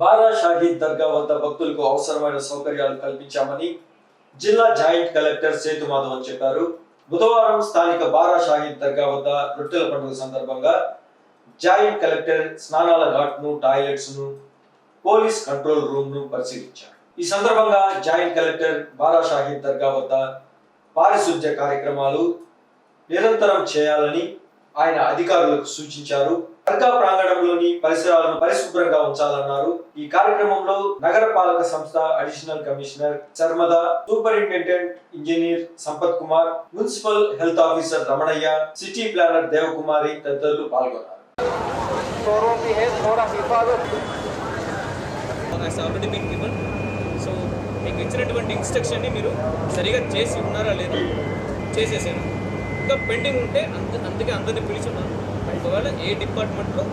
బారా షాహీద్ దర్గా వద్ద భక్తులకు అవసరమైన సౌకర్యాలు కల్పించామని జిల్లా జాయింట్ కలెక్టర్ సేతు మాధవన్ చెప్పారు. బుధవారం స్థానిక బారా షాహీద్ దర్గా వద్ద రొట్టెల పండుగ సందర్భంగా జాయింట్ కలెక్టర్ స్నానాల ఘాట్ను టాయిలెట్స్ను పోలీస్ కంట్రోల్ రూమ్ను పరిశీలించారు. ఈ సందర్భంగా జాయింట్ కలెక్టర్ బారా షాహీద్ దర్గా వద్ద పారిశుద్ధ్య కార్యక్రమాలు నిరంతరం చేయాలని ఆయన అధికారులకు సూచించారు. దర్గా ప్రాంగణంలోని పరిసరాలను పరిశుభ్రంగా ఉంచాలన్నారు. ఈ కార్యక్రమంలో నగరపాలక సంస్థ additional commissioner చర్మద superintendent engineer Sampath Kumar municipal health officer Ramanaiah city planner Devakumari తదితరులు పాల్గొన్నారు. సో మీకు ఇచ్చినటువంటి ఇన్స్ట్రక్షన్ని మీరు సరిగా చేసి ఉన్నారా లేదా? చేసేసాను ఇంకా పెండింగ్ ఉంటే అంత అందుకే అందరినీ పిలిచున్నాను ఒకవేళ ఏ డిపార్ట్మెంట్లో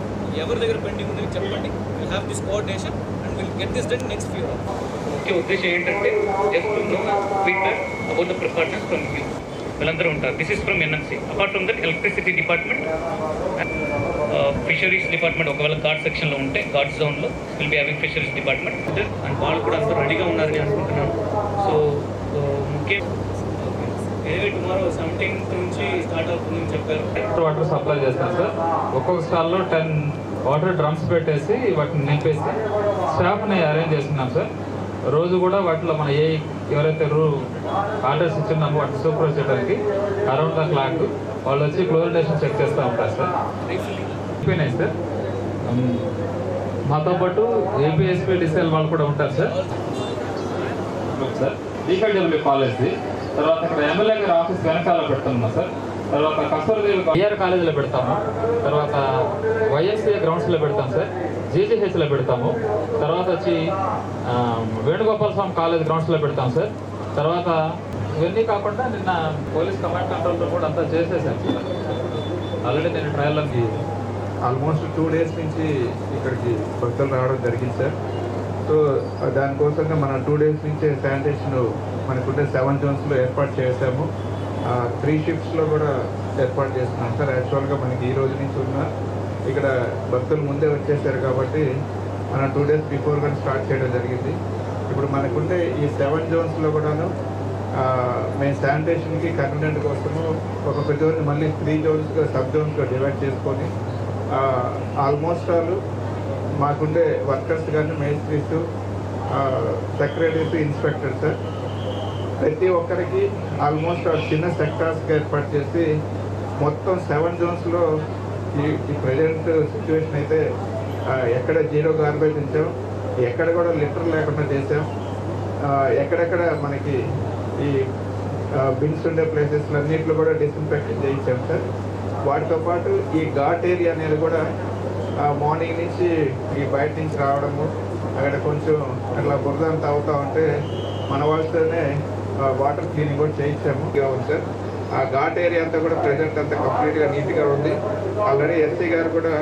ఎవరి దగ్గర పెండింగ్ ఉందని చెప్పండి. Will have this coordination and will get this done next few ముఖ్య ఉద్దేశం ఏంటంటే just know feedback about the preparations from you వీళ్ళందరూ ఉంటారు. This is from NMC apart from that electricity department fisheries department ఒకవేళ ఘాట్ సెక్షన్లో ఉంటే గాడ్ జోన్లో will be having fisheries department and వాళ్ళు కూడా అంత రెడీగా ఉన్నారని అనుకుంటున్నాను. సో uh, ముఖ్య ఏవి టుమారో సెవెంటీన్త్ నుంచి స్టార్ట్ అవుతుందని చెప్పారు. వాటర్ సప్లై చేస్తాం సార్. ఒక్కొక్క స్టాల్లో టెన్ వాటర్ డ్రమ్స్ పెట్టేసి వాటిని నింపేసి స్టాఫ్ని అరేంజ్ చేస్తున్నాం సార్. రోజు కూడా వాటిలో మన ఏ ఎవరైతే రూ ఆర్డర్స్ ఇచ్చున్నామో వాటిని సూపర్వైజ్ చేయడానికి అరౌండ్ ద క్లాక్ వాళ్ళు వచ్చి క్లోరినేషన్ చెక్ చేస్తూ ఉంటారు సార్. అయిపోయినాయి సార్. మాతో పాటు ఏపీఎస్పీ డిసెల్ వాళ్ళు కూడా ఉంటారు సార్. సార్ డిఫైడబ్ల్యూ కాలేజ్ది తర్వాత ఇక్కడ ఎమ్మెల్యే గారి ఆఫీస్ వెనకాల పెడుతున్నాం సార్. తర్వాత కస్తూరిదేవి బిఆర్ కాలేజీలో పెడతాము. తర్వాత వైఎస్సీఏ గ్రౌండ్స్లో పెడతాం సార్. జీజీహెచ్లో పెడతాము. తర్వాత వచ్చి వేణుగోపాల స్వామి కాలేజ్ గ్రౌండ్స్లో పెడతాం సార్. తర్వాత ఇవన్నీ కాకుండా నిన్న పోలీస్ కమాండ్ కంట్రోల్లో కూడా అంతా చేసేసాను సార్. ఆల్రెడీ నేను ట్రయల్లోకి ఆల్మోస్ట్ టూ డేస్ నుంచి ఇక్కడికి భక్తులు రావడం జరిగింది సార్. సో దానికోసంగా మన టూ డేస్ నుంచే శానిటేషన్ మనకుంటే సెవెన్ జోన్స్లో ఏర్పాటు చేసాము త్రీ షిఫ్ట్స్లో కూడా ఏర్పాటు చేస్తున్నాం సార్. యాక్చువల్గా మనకి ఈ రోజు నుంచి ఉన్న ఇక్కడ భక్తులు ముందే వచ్చేసారు కాబట్టి మనం టూ డేస్ బిఫోర్ కానీ స్టార్ట్ చేయడం జరిగింది. ఇప్పుడు మనకుంటే ఈ సెవెన్ జోన్స్లో కూడాను మేము శానిటేషన్కి కంటెంట్ కోసము ఒక జోన్ మళ్ళీ త్రీ జోన్స్గా సబ్ జోన్స్గా డివైడ్ చేసుకొని ఆల్మోస్ట్ ఆల్ మాకుండే వర్కర్స్ కానీ మేస్త్రీస్ సెక్రటరీస్ ఇన్స్పెక్టర్ సార్ ప్రతి ఒక్కరికి ఆల్మోస్ట్ చిన్న సెక్టార్స్కి ఏర్పాటు చేసి మొత్తం సెవెన్ జోన్స్లో ఈ ఈ ప్రజెంట్ సిచ్యువేషన్ అయితే ఎక్కడ జీరో గార్బేజ్ ఉంచాం ఎక్కడ కూడా లిటర్ లేకుండా చేసాం ఎక్కడెక్కడ మనకి ఈ బిన్స్ ఉండే ప్లేసెస్లో అన్నింటిలో కూడా డిస్ఇన్ఫెక్షన్ చేయించాం సార్. వాటితో పాటు ఈ ఘాట్ ఏరియా అనేది కూడా మార్నింగ్ నుంచి ఈ బయట నుంచి రావడము అక్కడ కొంచెం అట్లా బురద అంతా అవుతా ఉంటే మన వాళ్ళతోనే వాటర్ క్లీనింగ్ కూడా చేయించాము. ఉంది సార్ ఆ ఘాట్ ఏరియా అంతా కూడా ప్రజెంట్ అంతా కంప్లీట్గా నీట్గా ఉంది. ఆల్రెడీ ఎస్సీ గారు కూడా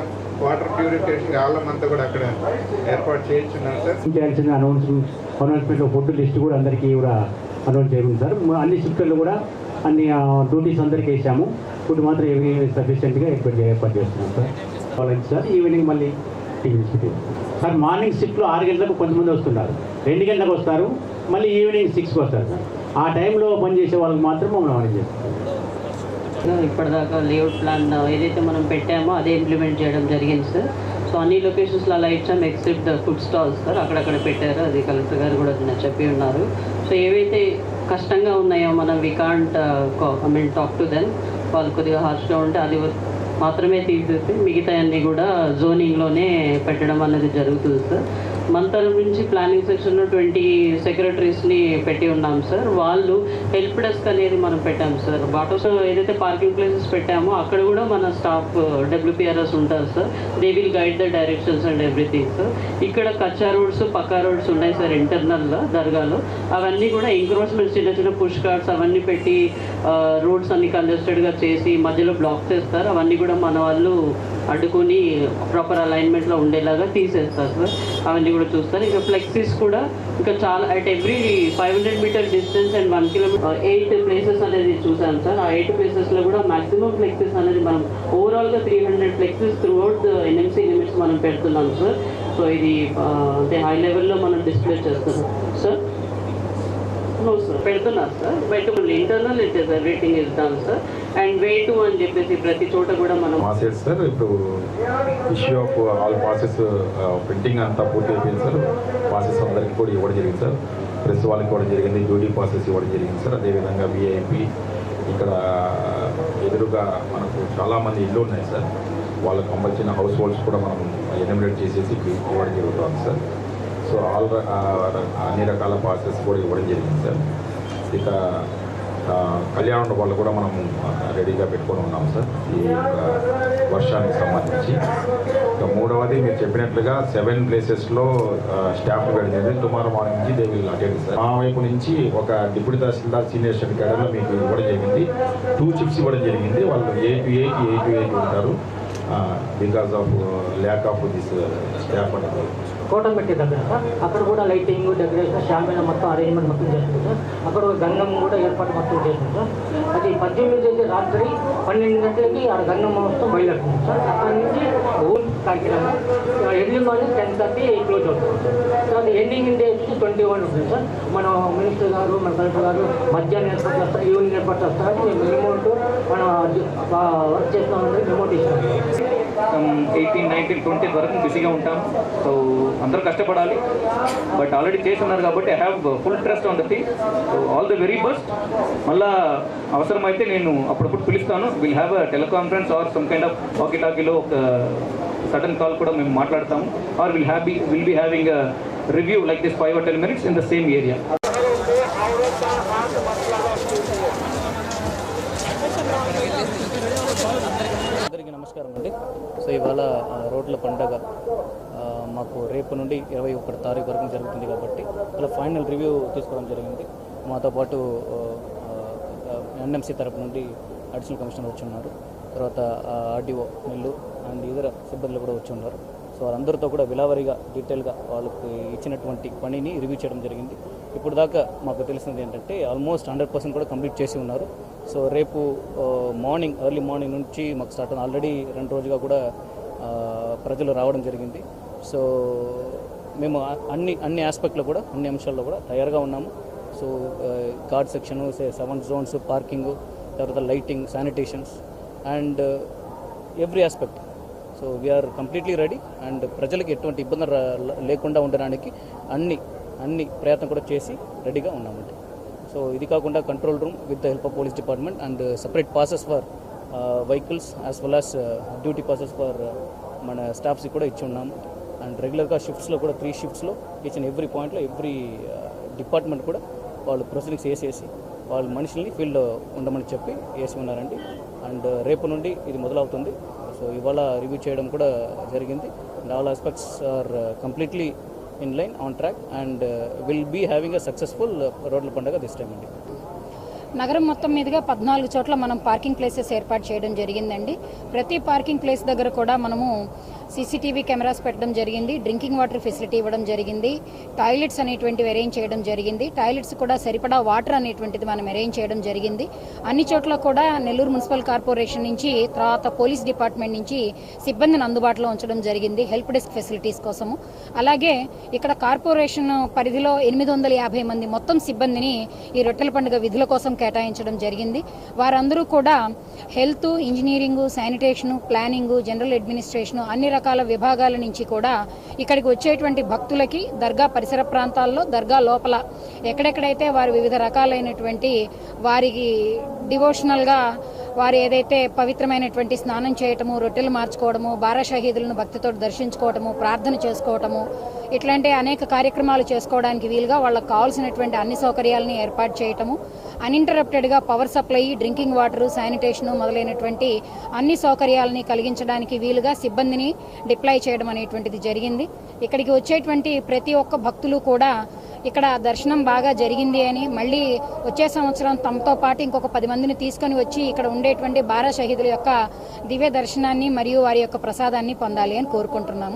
వాటర్ ప్యూరిఫికేషన్ ఆలం అంతా కూడా అక్కడ ఏర్పాటు చేయించున్నారు సార్ చేయాల్సిన అనౌన్స్మెంట్ అనౌన్స్మెంట్లో ఫుడ్ లిస్ట్ కూడా అందరికీ కూడా అనౌన్స్ చేయడం సార్ అన్ని షిఫ్ట్లలో కూడా అన్ని డ్యూటీస్ అందరికీ వేసాము. ఫుడ్ మాత్రం ఏవి సఫిషియెంట్గా ఏర్పాటు ఏర్పాటు చేస్తున్నాం సార్ వాళ్ళకి సార్ ఈవినింగ్ మళ్ళీ సార్ మార్నింగ్ షిఫ్ట్లో ఆరు గంటలకు కొంతమంది వస్తున్నారు. రెండు గంటలకు వస్తారు. మళ్ళీ ఈవినింగ్ సిక్స్కి వస్తారు సార్ ఆ టైంలో పనిచేసే వాళ్ళకి మాత్రం మమ్మల్ని ఆర్డర్ ఇప్పటిదాకా లేఅవుట్ ప్లాన్ ఏదైతే మనం పెట్టామో అదే ఇంప్లిమెంట్ చేయడం జరిగింది సార్. సో అన్ని లొకేషన్స్లో అలా ఇచ్చాం except the food stalls sir అక్కడక్కడ పెట్టారు. అది కలెక్టర్ గారు కూడా నిన్న చెప్పి ఉన్నారు. సో ఏవైతే కష్టంగా ఉన్నాయో మనం we can't I mean talk to then వాళ్ళు కొద్దిగా హార్ష్గా ఉంటే అది మాత్రమే తీసేసి మిగతా అన్నీ కూడా జోనింగ్లోనే పెట్టడం అనేది జరుగుతుంది సార్. మన తరపు నుంచి ప్లానింగ్ సెక్షన్లో ట్వంటీ సెక్రటరీస్ని పెట్టి ఉన్నాం సార్. వాళ్ళు హెల్ప్ డెస్క్ అనేది మనం పెట్టాం సార్. బాటోస్ ఏదైతే పార్కింగ్ ప్లేసెస్ పెట్టామో అక్కడ కూడా మన స్టాఫ్ డబ్ల్యూపీఆర్ఎస్ ఉంటారు sir. They will guide the directions and everything sir. ఇక్కడ కచ్చా రోడ్స్ పక్కా రోడ్స్ ఉన్నాయి సార్ ఇంటర్నల్గా దర్గాలో. అవన్నీ కూడా ఎంక్రోచ్మెంట్స్ చిన్న చిన్న పుష్ కార్డ్స్ అవన్నీ పెట్టి రోడ్స్ అన్ని కంజెస్టెడ్గా చేసి మధ్యలో బ్లాక్ చేస్తారు. అవన్నీ కూడా మన వాళ్ళు అడ్డుకొని ప్రాపర్ అలైన్మెంట్లో ఉండేలాగా తీసేస్తారు సార్. అవన్నీ కూడా చూస్తారు. ఇంకా ఫ్లెక్సీస్ కూడా ఇంకా చాలా at every five hundred metre distance and one kilometre eight places అనేది చూసాం సార్. ఆ ఎయిట్ ప్లేసెస్లో కూడా మాక్సిమం ఫ్లెక్సీస్ అనేది మనం ఓవరాల్గా three hundred flexis throughout NMC limits మనం పెడుతున్నాం సార్. సో ఇది uh, అంటే హై లెవెల్లో మనం డిస్ప్లే చేస్తున్నాం సార్. నో సార్ పెడుతున్నారు సార్ బయట మళ్ళీ ఇంటర్నల్ అయితే sir rating is sir and way to అని చెప్పేసి ప్రతి చోట కూడా మనం పాసెస్ సార్ ఇప్పుడు issue of all passes printing అంతా పూర్తి అయిపోయింది సార్ పాసెస్ అందరికీ కూడా ఇవ్వడం జరిగింది సార్ ప్రెస్ వాళ్ళకి ఇవ్వడం జరిగింది డ్యూటీ పాసెస్ ఇవ్వడం జరిగింది సార్ అదేవిధంగా విఐపి ఇక్కడ ఎదురుగా మనకు చాలామంది ఇల్లు ఉన్నాయి సార్ వాళ్ళకి సంబంధించిన హౌస్ హోల్డ్స్ కూడా మనం ఎనిమినేట్ చేసేసి ఇవ్వడం జరుగుతుంది సార్ సో ఆల్ అన్ని రకాల పాసెస్ కూడా ఇవ్వడం జరిగింది సార్. ఇక ఆ, కళ్యాణ వాళ్ళు కూడా మనం రెడీగా పెట్టుకొని ఉన్నాం సార్. ఈ వర్షానికి సంబంధించి. ఇక మూడవది మీరు చెప్పినట్లుగా సెవెన్ ప్లేసెస్లో స్టాఫ్ పెడితే టుమారో మార్నింగ్ నుంచి దే విల్ అటెండ్ సార్. మా వైపు నుంచి ఒక డిప్యూటీ తహసీల్దార్ సీనియర్ స్టడీ క్యాడర్లో మీకు ఇవ్వడం జరిగింది. టూ చిప్స్ ఇవ్వడం జరిగింది. వాళ్ళు ఏ టు ఎయిట్ ఏ టు ఎయిట్ ఉంటారు. Because of lack of this staff అనేది. కోటంపెట్టి దగ్గర సార్ అక్కడ కూడా లైటింగ్ డెకరేషన్ షామీన మొత్తం అరేంజ్మెంట్ మొత్తం చేస్తుంది సార్. అక్కడ ఒక గంగం కూడా ఏర్పాటు మొత్తం చేస్తుంది సార్. అది పద్దెనిమిది తేదీ రాత్రి పన్నెండు గంటలకి ఆ గంగం మొత్తం బయలుదేరుతుంది సార్. అక్కడ నుంచి ఊరు కార్యక్రమం early morning ten thirty close అవుతుంది సార్. అది ఎండింగ్ డే వచ్చి ట్వంటీ వన్ ఉంటుంది సార్. మన మినిస్టర్ గారు మన కలెక్టర్ గారు మధ్యాహ్నం ఏర్పాటు చేస్తారు ఈవినింగ్ ఏర్పాటు చేస్తారు. రిమోట్ మనం వర్క్ చేసిన రిమోట్ ఇస్తాం ఎయిటీన్ నైన్టీన్ ట్వంటీ వరకు బిజీగా ఉంటాం. సో అందరూ కష్టపడాలి. బట్ ఆల్రెడీ చేస్తున్నారు కాబట్టి I have full trust on the thing so all the very best మళ్ళా అవసరమైతే నేను అప్పుడప్పుడు పిలుస్తాను. Will have a teleconference or some kind of walkie టాకీలో ఒక సడన్ కాల్ కూడా మేము మాట్లాడతాము. Or will have will be having review like this five or ten minutes in the same area అందరికీ నమస్కారం అండి. సో ఇవాళ రోడ్ల పండగ మాకు రేపు నుండి ఇరవై ఒకటి తారీఖు వరకు జరుగుతుంది కాబట్టి ఇలా ఫైనల్ రివ్యూ తీసుకోవడం జరిగింది. మాతో పాటు ఎన్ఎంసీ తరపు నుండి అడిషనల్ కమిషనర్ వచ్చి ఉన్నారు. తర్వాత ఆర్డీఓ నెల్లూరు అండ్ ఇతర సిబ్బందులు కూడా వచ్చి ఉన్నారు. సో వాళ్ళందరితో కూడా విలావరిగా డీటెయిల్గా వాళ్ళకి ఇచ్చినటువంటి పనిని రివ్యూ చేయడం జరిగింది. ఇప్పుడు దాకా మాకు తెలిసినది ఏంటంటే ఆల్మోస్ట్ హండ్రెడ్ పర్సెంట్ కూడా కంప్లీట్ చేసి ఉన్నారు. సో రేపు మార్నింగ్ ఎర్లీ మార్నింగ్ నుంచి మాకు స్టార్ట్ అయింది ఆల్రెడీ రెండు రోజుగా కూడా ప్రజలు రావడం జరిగింది. సో మేము అన్ని అన్ని ఆస్పెక్ట్లో కూడా అన్ని అంశాల్లో కూడా తయారుగా ఉన్నాము. So guard section seven zones parking తర్వాత lighting sanitations and every aspect so we are completely ready and ప్రజలకు ఎటువంటి ఇబ్బంది లేకుండా ఉండడానికి అన్ని అన్ని ప్రయత్నం కూడా చేసి రెడీగా ఉన్నామండి. సో ఇది కాకుండా control room with the help of police department and separate passes for vehicles as well as duty passes for మన స్టాఫ్స్కి కూడా ఇచ్చి ఉన్నాము అండ్ రెగ్యులర్గా షిఫ్ట్స్లో కూడా త్రీ షిఫ్ట్స్లో ఇచ్చిన ఎవ్రీ పాయింట్లో ఎవ్రీ డిపార్ట్మెంట్ కూడా వాళ్ళు ప్రొసీడింగ్స్ వేసేసి వాళ్ళ మనుషుల్ని ఫీల్డ్లో ఉండమని చెప్పి వేసి ఉన్నారండి. అండ్ uh, రేపు నుండి ఇది మొదలవుతుంది. సో ఇవాళ రివ్యూ చేయడం కూడా జరిగింది. And all aspects are completely in line on track and will be having a successful రోడ్ల పండుగ దిస్ టైం అండి. నగరం మొత్తం మీదుగా పద్నాలుగు చోట్ల మనం పార్కింగ్ ప్లేసెస్ ఏర్పాటు చేయడం జరిగిందండి. ప్రతి పార్కింగ్ ప్లేస్ దగ్గర కూడా మనము సీసీటీవీ కెమెరాస్ పెట్టడం జరిగింది డ్రింకింగ్ వాటర్ ఫెసిలిటీ ఇవ్వడం జరిగింది టాయిలెట్స్ అనేటువంటివి అరేంజ్ చేయడం జరిగింది టాయిలెట్స్ కూడా సరిపడా వాటర్ అనేటువంటిది మనం అరేంజ్ చేయడం జరిగింది. అన్ని చోట్ల కూడా నెల్లూరు మున్సిపల్ కార్పొరేషన్ నుంచి తర్వాత పోలీస్ డిపార్ట్మెంట్ నుంచి సిబ్బందిని అందుబాటులో ఉంచడం జరిగింది హెల్ప్ డెస్క్ ఫెసిలిటీస్ కోసము. అలాగే ఇక్కడ కార్పొరేషన్ పరిధిలో ఎనిమిది వందల యాభై మంది మొత్తం సిబ్బందిని ఈ రొట్టెల పండుగ విధుల కోసం కేటాయించడం జరిగింది. వారందరూ కూడా health engineering sanitation planning general administration అన్ని రకాల విభాగాల నుంచి కూడా ఇక్కడికి వచ్చేటువంటి భక్తులకి దర్గా పరిసర ప్రాంతాల్లో దర్గా లోపల ఎక్కడెక్కడైతే వారు వివిధ రకాలైనటువంటి వారికి డివోషనల్గా వారు ఏదైతే పవిత్రమైనటువంటి స్నానం చేయటము రొట్టెలు మార్చుకోవడము బారా షహీదులను భక్తితో దర్శించుకోవటము ప్రార్థన చేసుకోవటము ఇట్లాంటి అనేక కార్యక్రమాలు చేసుకోవడానికి వీలుగా వాళ్ళకి కావాల్సినటువంటి అన్ని సౌకర్యాలని ఏర్పాటు చేయటము అన్ఇంటరప్టెడ్గా power supply drinking water sanitation మొదలైనటువంటి అన్ని సౌకర్యాలని కలిగించడానికి వీలుగా సిబ్బందిని డిప్లాయ్ చేయడం అనేటువంటిది జరిగింది. ఇక్కడికి వచ్చేటువంటి ప్రతి ఒక్క భక్తులు కూడా ఇక్కడ దర్శనం బాగా జరిగింది అని మళ్ళీ వచ్చే సంవత్సరం తమతో పాటు ఇంకొక పది మందిని తీసుకొని వచ్చి ఇక్కడ ఉండేటువంటి బారా షహీదుల యొక్క దివ్య దర్శనాన్ని మరియు వారి యొక్క ప్రసాదాన్ని పొందాలి అని కోరుకుంటున్నాము.